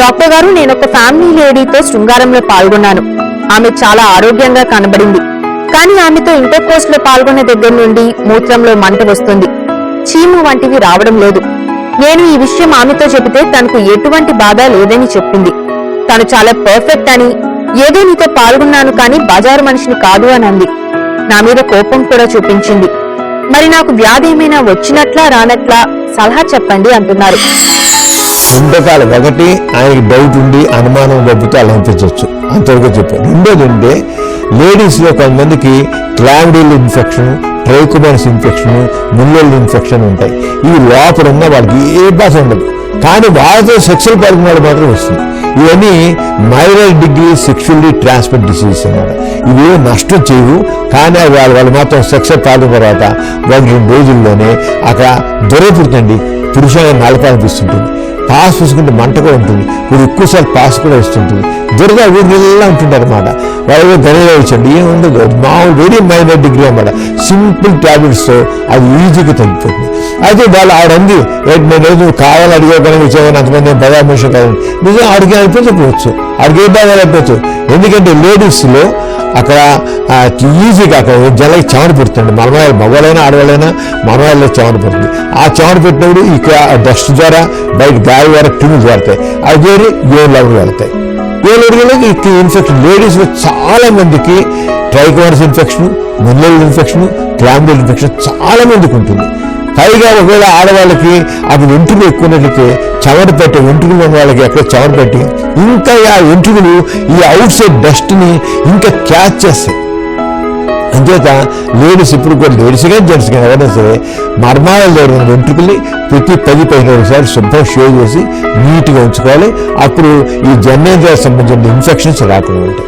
Doctor గారు నేను ఒక ఫ్యామిలీ లేడీతో శృంగారంలో పాల్గొన్నాను. ఆమె చాలా ఆరోగ్యంగా కనబడింది. కానీ ఆమెతో ఇంటర్ కోర్స్లో పాల్గొన్న దగ్గర నుండి మూత్రంలో మంట వస్తుంది. చీము వంటివి రావడం లేదు. నేను ఈ విషయం ఆమెతో చెబితే తనకు ఎటువంటి బాధ లేదని చెప్పింది. తను చాలా పర్ఫెక్ట్ అని ఏదో నీతో పాల్గొన్నాను కానీ బజారు మనిషిని కాదు అని అంది. నా మీద కోపం కూడా చూపించింది. మరి నాకు వ్యాధి ఏమైనా వచ్చినట్లా రానట్లా సలహా చెప్పండి అంటున్నారు. ఉండకాలు ఒకటి ఆయనకి డౌట్ ఉండి అనుమానం డబ్బుతో అలా అనిపించవచ్చు అంతవరకు చెప్పారు రెండోది ఉంటే లేడీస్లో కొంతమందికి క్లాండిల్ ఇన్ఫెక్షన్ ట్రైకోమైనస్ ఇన్ఫెక్షన్ ముల్లెల్ ఇన్ఫెక్షన్ ఉంటాయి. ఇవి లోపల ఉన్న వాళ్ళకి ఏ బాధ ఉండదు. కానీ వాళ్ళతో సెక్షువల్ పాల్గొనాడు మాత్రం వస్తుంది. ఇవన్నీ minor degree sexually transmitted diseases అన్నమాట. ఇవి నష్టం చేయవు. కానీ అవి వాళ్ళ వాళ్ళు మాత్రం సెక్సువల్ పాల్గొన్న తర్వాత వాళ్ళు రెండు రోజుల్లోనే అక్కడ దొరకపుడుతుంది పురుషుల నలపాలనిపిస్తుంటుంది పాస్ చూసుకుంటే మంట కూడా ఉంటుంది. ఇప్పుడు ఎక్కువసార్లు పాస్ కూడా వస్తుంటుంది దురద ఊరిలా ఉంటుంది అనమాట వాళ్ళు గణేగా వచ్చండి ఏముండదు ఉండదు మామూలు వెరీ మైనర్ డిగ్రీ అనమాట సింపుల్ టాబ్లెట్స్తో అది ఈజీగా తగ్గిపోతుంది. అయితే వాళ్ళు ఆడంది ఏంటి నేను ఏదో కావాలి అడిగే పని వచ్చేవాడిని అంతమంది బదా మనిషి నిజం అడిగే అయిపోతే చెప్పవచ్చు. అడిగే బాగా అయిపోవచ్చు? ఎందుకంటే లేడీస్లో అక్కడ ఈజీగా అక్కడ జలకి చెమట పుడుతుంది మనవాళ్ళు మగవాళ్ళైనా ఆడవాళ్ళైనా మనవాళ్ళలో చెమట పుడుతుంది. ఆ చెమట పెట్టినప్పుడు ఇక్కడ డస్ట్ ద్వారా బయట గాలి ద్వారా క్రిములు చేరుతాయి అవి చేరి ఏ లెవెల్ వెళ్తాయి ఏడు ఈ ఇన్ఫెక్షన్ లేడీస్లో చాలా మందికి ట్రైకోమర్స్ ఇన్ఫెక్షన్ ముల్లెల్ ఇన్ఫెక్షన్ క్లాంబిల్ ఇన్ఫెక్షన్ చాలా మందికి ఉంటుంది. పైగా ఒకవేళ ఆడవాళ్ళకి అది వెంట్రుకలు ఎక్కువ ఉన్నట్లయితే పెట్టే వెంట్రుకలు ఉన్న వాళ్ళకి ఎక్కడ చెమట పెట్టి ఇంకా ఆ వెంట్రుకలు ఈ అవుట్ సైడ్ డస్ట్ని ఇంకా క్యాచ్ చేస్తాయి. అంచేత లేడీస్ ఇప్పుడు కూడా లేడీస్ కానీ జెంట్స్ కానీ ఎవరైనా సరే మర్మాల దగ్గర ఉన్న వెంట్రుకల్ని ప్రతి పది పదిహేను సార్లు శుభ్రం షేవ్ చేసి నీట్గా ఉంచుకోవాలి. అప్పుడు ఈ జన్నేంద్రియాలకు సంబంధించిన ఇన్ఫెక్షన్స్ రాకుండా ఉంటాయి